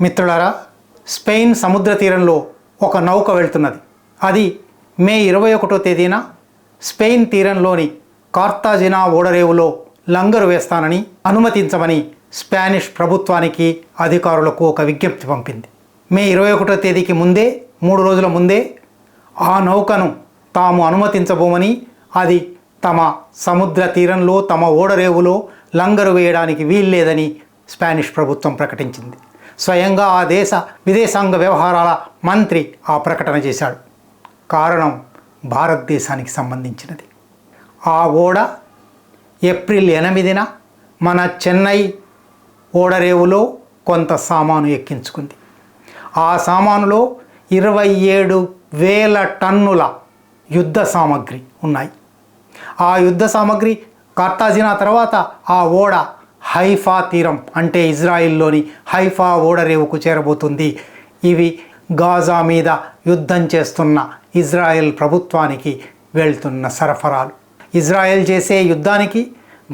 మిత్రులారా స్పెయిన్ సముద్ర తీరంలో ఒక నౌక వెళ్తున్నది. అది మే ఇరవై ఒకటో తేదీన స్పెయిన్ తీరంలోని కార్తాజినా ఓడరేవులో లంగరు వేస్తానని అనుమతించమని స్పానిష్ ప్రభుత్వానికి అధికారులకు ఒక విజ్ఞప్తి పంపింది. మే ఇరవై ఒకటో తేదీకి ముందే మూడు రోజుల ముందే ఆ నౌకను తాము అనుమతించబోమని అది తమ సముద్ర తీరంలో తమ ఓడరేవులో లంగరు వేయడానికి వీల్లేదని స్పానిష్ ప్రభుత్వం ప్రకటించింది. స్వయంగా ఆ దేశ విదేశాంగ వ్యవహారాల మంత్రి ఆ ప్రకటన చేశాడు. కారణం భారతదేశానికి సంబంధించినది. ఆ ఓడ ఏప్రిల్ ఎనిమిదిన మన చెన్నై ఓడరేవులో కొంత సామాను ఎక్కించుకుంది. ఆ సామానులో ఇరవై ఏడు వేల టన్నుల యుద్ధ సామగ్రి ఉన్నాయి. ఆ యుద్ధ సామగ్రి కార్తాజినా తర్వాత ఆ ఓడ హైఫా తీరం అంటే ఇజ్రాయిల్లోని హైఫా ఓడరేవుకు చేరబోతుంది. ఇవి గాజా మీద యుద్ధం చేస్తున్న ఇజ్రాయెల్ ప్రభుత్వానికి వెళ్తున్న సరఫరాలు. ఇజ్రాయెల్ చేసే యుద్ధానికి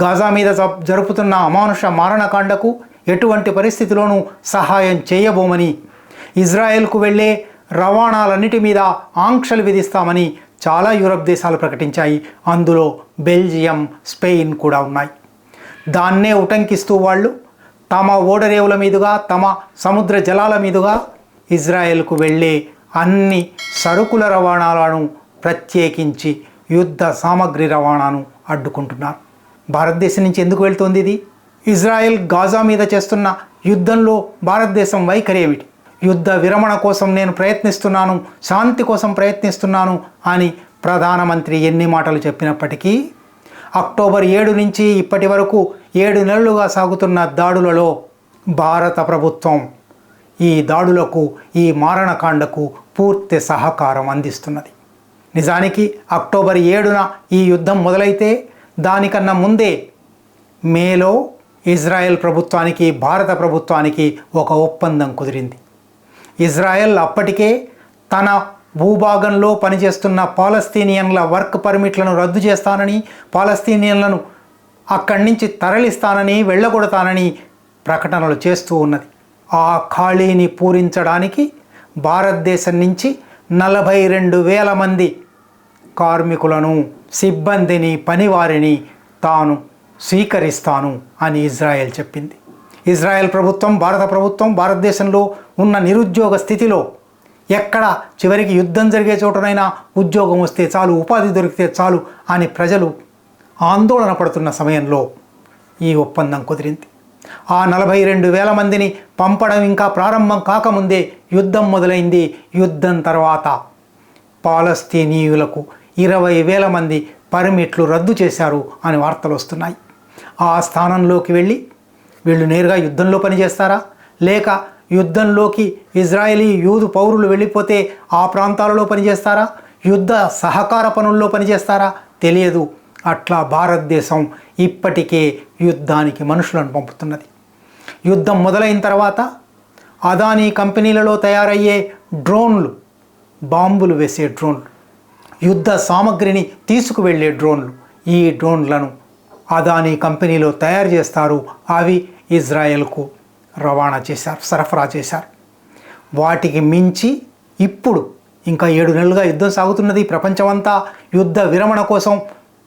గాజా మీద జ- జరుపుతున్న అమానుష మారణకాండకు ఎటువంటి పరిస్థితిలోనూ సహాయం చేయబోమని ఇజ్రాయెల్కు వెళ్ళే రవాణాలన్నిటి మీద ఆంక్షలు విధిస్తామని చాలా యూరప్ దేశాలు ప్రకటించాయి. అందులో బెల్జియం స్పెయిన్ కూడా ఉన్నాయి. దాన్నే ఉటంకిస్తూ వాళ్ళు తమ ఓడరేవుల మీదుగా తమ సముద్ర జలాల మీదుగా ఇజ్రాయెల్కు వెళ్ళే అన్ని సరుకుల రవాణాలను ప్రత్యేకించి యుద్ధ సామగ్రి రవాణాను అడ్డుకుంటున్నారు. భారతదేశం నుంచి ఎందుకు వెళ్తోంది ఇది? ఇజ్రాయెల్ గాజా మీద చేస్తున్న యుద్ధంలో భారతదేశం వైఖరి ఏమిటి? యుద్ధ విరమణ కోసం నేను ప్రయత్నిస్తున్నాను శాంతి కోసం ప్రయత్నిస్తున్నాను అని ప్రధానమంత్రి ఎన్ని మాటలు చెప్పినప్పటికీ అక్టోబర్ ఏడు నుంచి ఇప్పటి వరకు ఏడు నెలలుగా సాగుతున్న దాడులలో భారత ప్రభుత్వం ఈ దాడులకు ఈ మారణకాండకు పూర్తి సహకారం అందిస్తున్నది. నిజానికి అక్టోబర్ ఏడున ఈ యుద్ధం మొదలైతే దానికన్నా ముందే మేలో ఇజ్రాయెల్ ప్రభుత్వానికి భారత ప్రభుత్వానికి ఒక ఒప్పందం కుదిరింది. ఇజ్రాయెల్ అప్పటికే తన భూభాగంలో పనిచేస్తున్న పాలస్తీనియన్ల వర్క్ పర్మిట్లను రద్దు చేస్తానని పాలస్తీనియన్లను అక్కడి నుంచి తరలిస్తానని వెళ్ళగొడతానని ప్రకటనలు చేస్తూ ఉన్నది. ఆ ఖాళీని పూరించడానికి భారతదేశం నుంచి నలభై రెండు వేల మంది కార్మికులను సిబ్బందిని పనివారిని తాను స్వీకరిస్తాను అని ఇజ్రాయెల్ చెప్పింది. ఇజ్రాయెల్ ప్రభుత్వం భారత ప్రభుత్వం భారతదేశంలో ఉన్న నిరుద్యోగ స్థితిలో ఎక్కడ చివరికి యుద్ధం జరిగే చోటనైనా ఉద్యోగం వస్తే చాలు ఉపాధి దొరికితే చాలు అని ప్రజలు ఆందోళన పడుతున్న సమయంలో ఈ ఒప్పందం కుదిరింది. ఆ నలభై రెండు వేల మందిని పంపడం ఇంకా ప్రారంభం కాకముందే యుద్ధం మొదలైంది. యుద్ధం తర్వాత పాలస్తీనీయులకు ఇరవై వేల మంది పర్మిట్లు రద్దు చేశారు అని వార్తలు వస్తున్నాయి. ఆ స్థానంలోకి వెళ్ళి వీళ్ళు నేరుగా యుద్ధంలో పనిచేస్తారా? లేక యుద్ధంలోకి ఇజ్రాయేలీ యూదు పౌరులు వెళ్ళిపోతే ఆ ప్రాంతాలలో పనిచేస్తారా? యుద్ధ సహకార పనుల్లో పనిచేస్తారా? తెలియదు. అట్లా భారతదేశం ఇప్పటికే యుద్ధానికి మనుషులను పంపుతున్నది. యుద్ధం మొదలైన తర్వాత అదానీ కంపెనీలలో తయారయ్యే డ్రోన్లు బాంబులు వేసే డ్రోన్లు యుద్ధ సామగ్రిని తీసుకువెళ్ళే డ్రోన్లు ఈ డ్రోన్లను అదానీ కంపెనీలో తయారు చేస్తారు. అవి ఇజ్రాయెల్కు రవాణా చేశారు సరఫరా చేశారు. వాటికి మించి ఇప్పుడు ఇంకా ఏడు నెలలుగా యుద్ధం సాగుతున్నది. ప్రపంచమంతా యుద్ధ విరమణ కోసం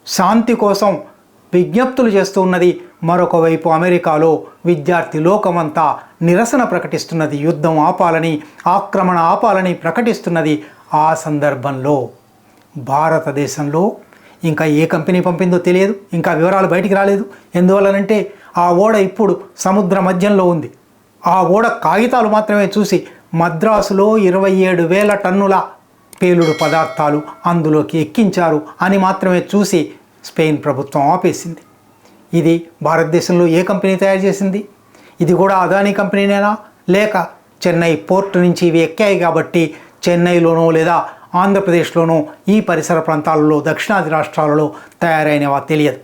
శాంతి కోసం విజ్ఞప్తులు చేస్తూ ఉన్నది. మరొక వైపు అమెరికాలో విద్యార్థి లోకమంతా నిరసన ప్రకటిస్తున్నది. యుద్ధం ఆపాలని ఆక్రమణ ఆపాలని ప్రకటిస్తున్నది. ఆ సందర్భంలో భారతదేశంలో ఇంకా ఏ కంపెనీ పంపిందో తెలియదు. ఇంకా వివరాలు బయటికి రాలేదు. ఎందువల్లనంటే ఆ ఓడ ఇప్పుడు సముద్ర మధ్యంలో ఉంది. ఆ ఓడ కాగితాలు మాత్రమే చూసి మద్రాసులో ఇరవై ఏడు వేల టన్నుల పేలుడు పదార్థాలు అందులోకి ఎక్కించారు అని మాత్రమే చూసి స్పెయిన్ ప్రభుత్వం ఆపేసింది. ఇది భారతదేశంలో ఏ కంపెనీ తయారు చేసింది? ఇది కూడా అదానీ కంపెనీనేనా? లేక చెన్నై పోర్ట్ నుంచి ఇవి ఎక్కాయి కాబట్టి చెన్నైలోనో లేదా ఆంధ్రప్రదేశ్లోనో ఈ పరిసర ప్రాంతాలలో దక్షిణాది రాష్ట్రాలలో తయారైనవా తెలియదు.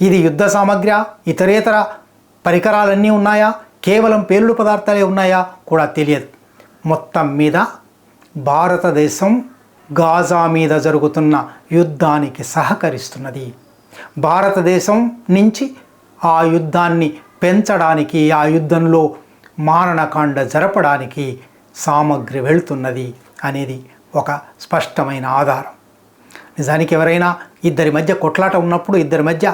ఇది యుద్ధ సామగ్రి ఇతరేతర పరికరాలన్నీ ఉన్నాయా? కేవలం పేలుడు పదార్థాలే ఉన్నాయా కూడా తెలియదు. మొత్తం మీద భారతదేశం గాజా మీద జరుగుతున్న యుద్ధానికి సహకరిస్తున్నది. భారతదేశం నుంచి ఆ యుద్ధాన్ని పెంచడానికి ఆ యుద్ధంలో మారణకాండ జరపడానికి సామగ్రి వెళ్తున్నది అనేది ఒక స్పష్టమైన ఆధారం. నిజానికి ఎవరైనా ఇద్దరి మధ్య కొట్లాట ఉన్నప్పుడు ఇద్దరి మధ్య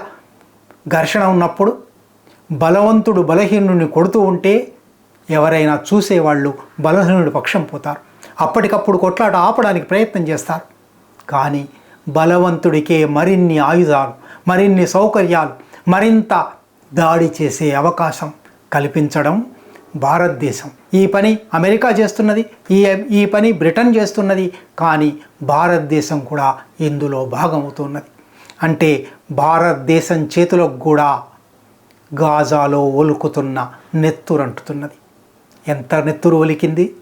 ఘర్షణ ఉన్నప్పుడు బలవంతుడు బలహీనుడిని కొడుతూ ఉంటే ఎవరైనా చూసేవాళ్ళు బలహీనుడి పక్షం పోతారు. అప్పటికప్పుడు కొట్లాట ఆపడానికి ప్రయత్నం చేస్తారు. కానీ బలవంతుడికే మరిన్ని ఆయుధాలు మరిన్ని సౌకర్యాలు మరింత దాడి చేసే అవకాశం కల్పించడం భారతదేశం. ఈ పని అమెరికా చేస్తున్నది ఈ ఈ పని బ్రిటన్ చేస్తున్నది కానీ భారతదేశం కూడా ఇందులో భాగమవుతున్నది. అంటే భారతదేశం చేతులకు కూడా గాజాలో ఒలుకుతున్న నెత్తురంటుతున్నది. ఎంత నెత్తురు ఒలికింది?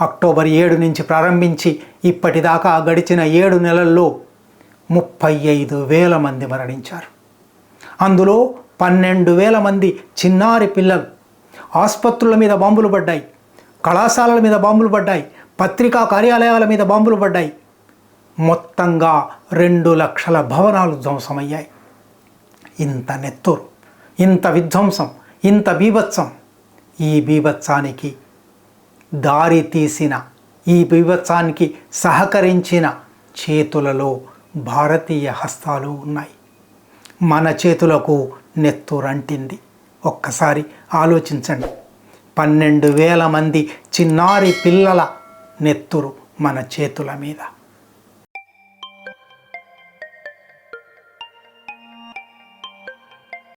అక్టోబర్ ఏడు నుంచి ప్రారంభించి ఇప్పటిదాకా గడిచిన ఏడు నెలల్లో ముప్పై ఐదు వేల మంది మరణించారు. అందులో పన్నెండు వేల మంది చిన్నారి పిల్లలు ఆసుపత్రుల మీద బాంబులు పడ్డాయి కళాశాలల మీద బాంబులు పడ్డాయి పత్రికా కార్యాలయాల మీద బాంబులు పడ్డాయి. మొత్తంగా రెండు లక్షల భవనాలు ధ్వంసమయ్యాయి. ఇంత నెత్తురు ఇంత విధ్వంసం ఇంత బీభత్సం. ఈ బీభత్సానికి దారి తీసిన ఈ బీభత్సానికి సహకరించిన చేతులలో భారతీయ హస్తాలు ఉన్నాయి. మన చేతులకు నెత్తురంటింది ఒక్కసారి ఆలోచించండి. పన్నెండు వేల మంది చిన్నారి పిల్లల నెత్తురు మన చేతుల మీద.